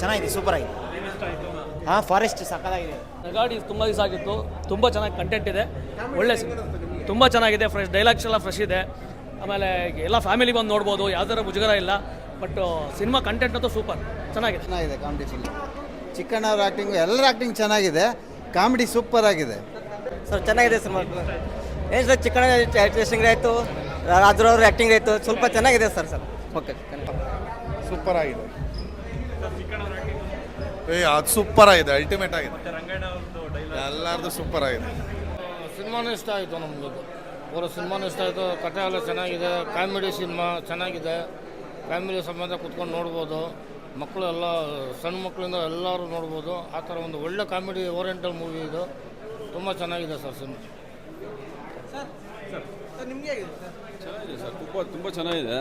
ಚೆನ್ನಾಗಿದೆ ಸೂಪರ್ ಆಗಿದೆ. ಹಾಂ ಫಾರೆಸ್ಟ್ ಸಕ್ಕದಾಗಿದೆ ಗಾಡಿ ತುಂಬ ದಿವಸ ಆಗಿತ್ತು. ತುಂಬ ಚೆನ್ನಾಗಿ ಕಂಟೆಂಟ್ ಇದೆ. ಒಳ್ಳೆ ತುಂಬ ಚೆನ್ನಾಗಿದೆ ಫ್ರೆಶ್ ಡೈಲಾಗ್ಸ್ ಎಲ್ಲ ಫ್ರೆಶ್ ಇದೆ. ಆಮೇಲೆ ಎಲ್ಲ ಫ್ಯಾಮಿಲಿ ಬಂದು ನೋಡ್ಬೋದು ಯಾವ್ದಾರ ಮುಜುಗರ ಇಲ್ಲ. ಬಟ್ ಸಿನಿಮಾ ಕಂಟೆಂಟ್ ಅಂತೂ ಸೂಪರ್ ಚೆನ್ನಾಗಿದೆ. ಚೆನ್ನಾಗಿದೆ ಕಾಮಿಡಿ ಫಿಲ್ಮ್ ಚಿಕ್ಕಣ್ಣ ಅವ್ರ ಆ್ಯಕ್ಟಿಂಗ್ ಎಲ್ಲರ ಆ್ಯಕ್ಟಿಂಗ್ ಚೆನ್ನಾಗಿದೆ. ಕಾಮಿಡಿ ಸೂಪರ್ ಆಗಿದೆ. ಸರ್ ಚೆನ್ನಾಗಿದೆ ಸಿನಿಮಾ ಏನು ಸರ್ ಚಿಕ್ಕಣ್ಣ ಆ್ಯಕ್ಟಿಂಗ್ ಆಯಿತು? ರಾಜರವ್ರ ಆಕ್ಟಿಂಗ್ ಆ್ಯಕ್ಟಿಂಗ್ ಆಯಿತು ಸ್ವಲ್ಪ ಚೆನ್ನಾಗಿದೆ ಸರ್ ಸರ್ ಓಕೆ ಸೂಪರ್ ಆಗಿದೆ. ಏ ಅದು ಸೂಪರ್ ಆಗಿದೆ ಅಲ್ಟಿಮೇಟ್ ಆಗಿದೆ. ಎಲ್ಲರದು ಸೂಪರ್ ಆಗಿದೆ. ಸಿನಿಮಾನೂ ಇಷ್ಟ ಆಯಿತು ನಮಗೆ ಅವರ ಸಿನಿಮಾನೂ ಇಷ್ಟ ಆಯಿತು. ಕಥೆ ಎಲ್ಲ ಚೆನ್ನಾಗಿದೆ. ಕಾಮಿಡಿ ಸಿನಿಮಾ ಚೆನ್ನಾಗಿದೆ. ಫ್ಯಾಮಿಲಿ ಸಂಬಂಧ ಕುತ್ಕೊಂಡು ನೋಡ್ಬೋದು. ಮಕ್ಕಳು ಎಲ್ಲ ಸಣ್ಣ ಮಕ್ಕಳಿಂದ ಎಲ್ಲರೂ ನೋಡ್ಬೋದು. ಆ ಥರ ಒಂದು ಒಳ್ಳೆ ಕಾಮಿಡಿ ಓರಿಯೆಂಟಲ್ ಮೂವಿ ಇದು. ತುಂಬ ಚೆನ್ನಾಗಿದೆ ಸರ್ ಸಿನಿಮಾ. ಚೆನ್ನಾಗಿದೆ ಸರ್. ತುಂಬ ತುಂಬ ಚೆನ್ನಾಗಿದೆ.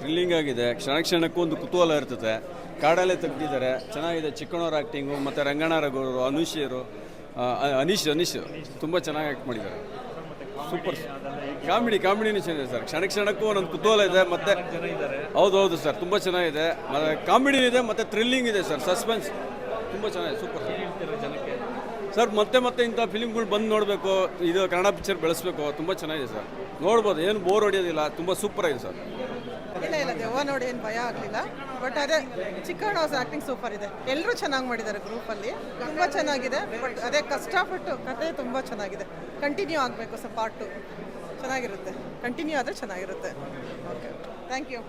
ಥ್ರಿಲ್ಲಿಂಗ್ ಆಗಿದೆ. ಕ್ಷಣ ಕ್ಷಣಕ್ಕೂ ಒಂದು ಕುತೂಹಲ ಇರ್ತದೆ. ಕಾಡಲ್ಲೇ ತೆಗ್ದಿದ್ದಾರೆ. ಚೆನ್ನಾಗಿದೆ. ಚಿಕ್ಕಣ್ಣವ್ರ ಆ್ಯಕ್ಟಿಂಗು ಮತ್ತು ರಂಗಣ್ಣ ರಘುವರು ಅನುಷಿಯರು ಅನೀಶ್ ಅನೀಶ್ ತುಂಬ ಚೆನ್ನಾಗಿ ಆ್ಯಕ್ಟ್ ಮಾಡಿದ್ದಾರೆ. ಸೂಪರ್ ಕಾಮಿಡಿ, ಕಾಮಿಡಿನೂ ಚೆನ್ನಾಗಿದೆ ಸರ್. ಕ್ಷಣ ಕ್ಷಣಕ್ಕೂ ಒಂದೊಂದು ಕುತೂಹಲ ಇದೆ, ಮತ್ತು ಹೌದು ಹೌದು ಸರ್. ತುಂಬ ಚೆನ್ನಾಗಿದೆ. ಮತ್ತು ಕಾಮಿಡಿ ಇದೆ, ಮತ್ತು ಥ್ರಿಲ್ಲಿಂಗ್ ಇದೆ ಸರ್. ಸಸ್ಪೆನ್ಸ್ ತುಂಬ ಚೆನ್ನಾಗಿದೆ. ಸೂಪರ್ ಸರ್, ಮತ್ತೆ ಮತ್ತೆ ಇಂಥ ಫಿಲಿಮ್ಗಳು ಬಂದು ನೋಡಬೇಕು, ಇದು ಕನ್ನಡ ಪಿಕ್ಚರ್ ಬೆಳೆಸಬೇಕು, ತುಂಬ ಚೆನ್ನಾಗಿದೆ ಸರ್. ನೋಡ್ಬೋದು. ಏನು ಬೋರ್ ಹೊಡೆಯೋದಿಲ್ಲ. ತುಂಬ ಸೂಪರ್ ಆಗಿದೆ ಸರ್. ಇಲ್ಲ ಇಲ್ಲ, ದೆವ್ವ ನೋಡಿ ಏನು ಭಯ ಆಗಲಿಲ್ಲ. ಬಟ್ ಅದೇ ಚಿಕ್ಕಣ್ಣ ಅವ್ರ ಆ್ಯಕ್ಟಿಂಗ್ ಸೂಪರ್ ಇದೆ. ಎಲ್ಲರೂ ಚೆನ್ನಾಗಿ ಮಾಡಿದ್ದಾರೆ ಗ್ರೂಪಲ್ಲಿ ತುಂಬ ಚೆನ್ನಾಗಿದೆ. ಬಟ್ ಅದೇ ಕಷ್ಟಪಟ್ಟು ಕತೆ ತುಂಬ ಚೆನ್ನಾಗಿದೆ. ಕಂಟಿನ್ಯೂ ಆಗಬೇಕು ಸರ್ ಪಾರ್ಟ್ ಚೆನ್ನಾಗಿರುತ್ತೆ. ಕಂಟಿನ್ಯೂ ಆದರೆ ಚೆನ್ನಾಗಿರುತ್ತೆ. Okay thank you